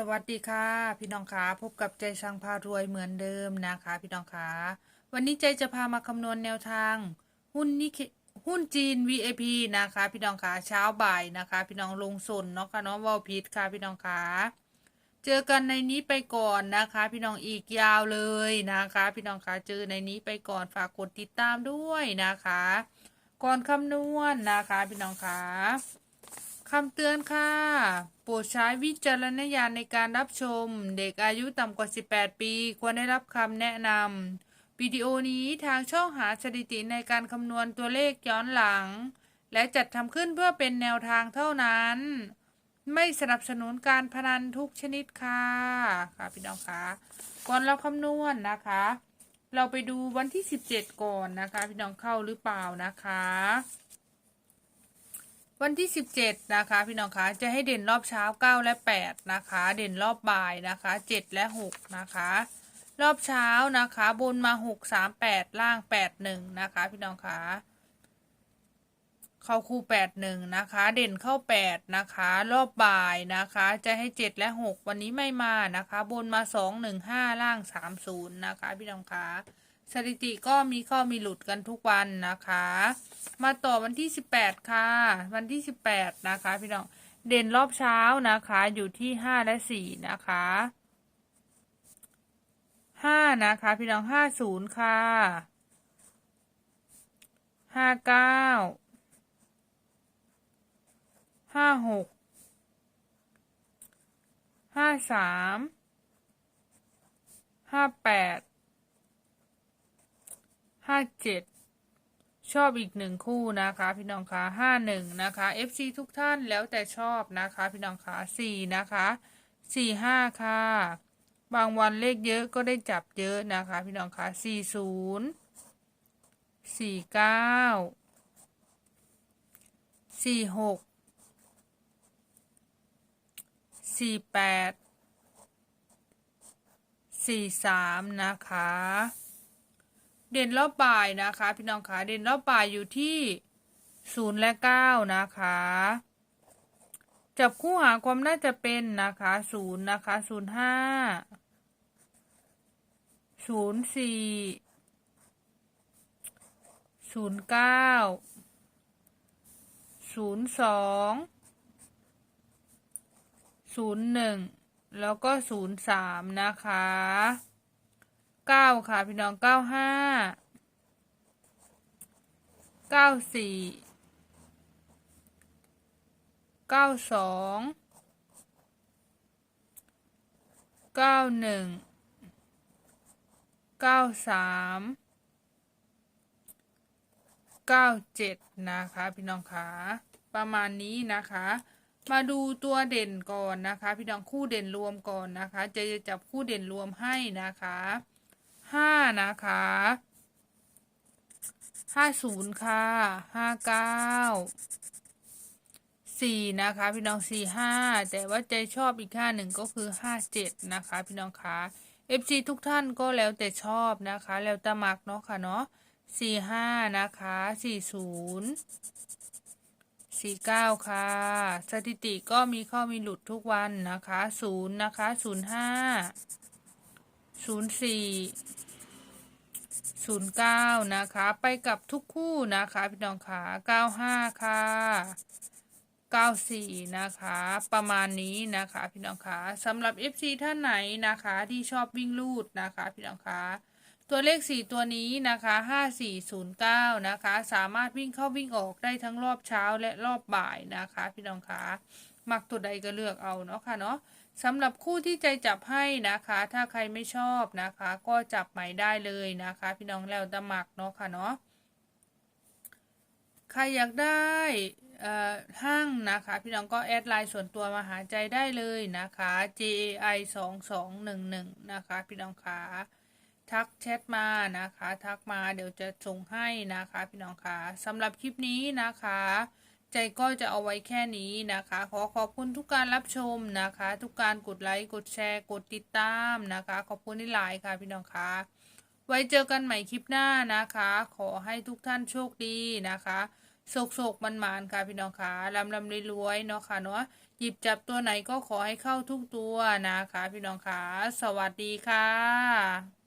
สวัสดีค่ะ พี่น้องคะพบกับใจช่างพารวยเหมือนเดิมนะคะ พี่น้องคะวันนี้ใจจะพามาคำนวณแนวทาง หุ้นนิเคหุ้นจีน VIP นะคะ พี่น้องคะเช้าบ่ายนะคะ พี่น้องลงสนเนาะค่ะเนาะวอลพิษค่ะ พี่น้องคะเจอกันในนี้ไปก่อนนะคะ พี่น้องอีกยาวเลยนะคะ พี่น้องคะเจอในนี้ไปก่อนฝากกดติดตามด้วยนะคะ ก่อนคำนวณนะคะ พี่น้องคะ คำเตือนค่ะ โปรดใช้วิจารณญาณในการรับชม เด็กอายุต่ำกว่า 18 ปี ควรได้รับคำแนะนำวิดีโอนี้ทางช่องหาสถิติในการคำนวณตัวเลขย้อนหลัง และจัดทำขึ้นเพื่อเป็นแนวทางเท่านั้น ไม่สนับสนุนการพนันทุกชนิดค่ะค่ะพี่น้องคะก่อนเราคำนวณนะคะ เราไปดูวันที่ 17 ก่อนนะคะ พี่น้องเข้าหรือเปล่านะคะ วันที่ 17 นะคะ พี่น้องคะจะให้เด่นรอบเช้า 9 และ 8 นะคะ เด่นรอบบ่ายนะคะ 7 และ 6 นะคะ รอบเช้านะคะ บนมา 6 3 8 ล่าง 8 1 นะคะ พี่น้องคะเข้าคู่ 8 1 นะคะ เด่นเข้า 8 นะคะ รอบบ่ายนะคะ จะให้ 7 และ 6 วันนี้ไม่มานะคะ บนมา 2 1 5 ล่าง 3 0 นะคะ พี่น้องคะ สถิติก็มีข้อมีหลุดกันทุกวันนะคะ มาต่อวันที่ 18 ค่ะ วันที่ 18 นะคะ พี่น้องเด่นรอบเช้านะคะ อยู่ที่ 5 และ 4 นะคะ 5 นะคะ พี่น้อง 50 ค่ะ 59 56 53 58 57ชอบอีกหนึ่งคู่นะคะ พี่น้องคะห้าหนึ่งนะคะ FC ทุกท่านแล้วแต่ชอบนะคะ พี่น้องคะสี่นะคะสี่ห้าค่ะ บางวันเลขเยอะก็ได้จับเยอะนะคะ พี่น้องคะสี่ศูนย์สี่เก้าสี่หกสี่แปดสี่สามนะคะ เด่นรอบบ่ายนะคะ พี่น้องคะเด่นรอบบ่ายอยู่ที่ศูนย์และเก้านะคะจับคู่หาความน่าจะเป็นนะคะศูนย์นะคะศูนย์ห้าศูนย์สี่ศูนย์เก้าศูนย์สองศูนย์หนึ่งแล้วก็ศูนย์สามนะคะ เก้าค่ะ พี่น้องเก้าห้าเก้าสี่เก้าสองเก้าหนึ่งเก้าสามเก้าเจ็ดนะคะ พี่น้องคะประมาณนี้นะคะ มาดูตัวเด่นก่อนนะคะ พี่น้องคู่เด่นรวมก่อนนะคะ จะจะจับคู่เด่นรวมให้นะคะ ห้านะคะห้าศูนย์ค่ะห้าเก้าสี่นะคะ พี่น้องสี่ห้าแต่ว่าใจชอบอีกค่าหนึ่งก็คือห้าเจ็ดนะคะ พี่น้องคะ FC ทุกท่านก็แล้วแต่ชอบนะคะ แล้วแต่มักเนาะค่ะเนาะสี่ห้านะคะสี่ศูนย์สี่เก้าค่ะ สถิติก็มีข้อมีหลุดทุกวันนะคะศูนย์นะคะศูนย์ห้าศูนย์สี่ ศูนย์เก้านะคะ ไปกับทุกคู่นะคะ พี่น้องขาเก้าห้าค่ะเก้าสี่นะคะ ประมาณนี้นะคะ พี่น้องขาสำหรับ FC ท่านไหนนะคะ ที่ชอบวิ่งลูดนะคะ พี่น้องขาตัวเลข 4 ตัวนี้นะคะ 5409 นะคะ สามารถวิ่งเข้าวิ่งออกได้ทั้งรอบเช้าและรอบบ่ายนะคะ พี่น้องคะมักตัวใดก็เลือกเอาเนาะค่ะเนาะ สำหรับคู่ที่ใจจับให้นะคะ ถ้าใครไม่ชอบนะคะ ก็จับใหม่ได้เลยนะคะ พี่น้องแล้วแต่มักเนาะค่ะเนาะใครอยากได้ห้างนะคะ พี่น้องก็แอดไลน์ส่วนตัวมาหาใจได้เลยนะคะ JAI 2 2 1 1นะคะ พี่น้องคะทักแชทมานะคะ ทักมาเดี๋ยวจะส่งให้นะคะ พี่น้องคะสำหรับคลิปนี้นะคะ ใจก็จะเอาไว้แค่นี้นะคะ ขอขอบคุณทุกการรับชมนะคะ ทุกการกดไลค์กดแชร์กดติดตามนะคะ ขอบคุณที่หลายค่ะพี่น้องคะไว้เจอกันใหม่คลิปหน้านะคะ ขอให้ทุกท่านโชคดีนะคะโศกโศกมันมานค่ะพี่น้องคะลำลำรวยๆเนาะค่ะเนาะหยิบจับตัวไหนก็ขอให้เข้าทุกตัวนะคะ พี่น้องคะสวัสดีค่ะ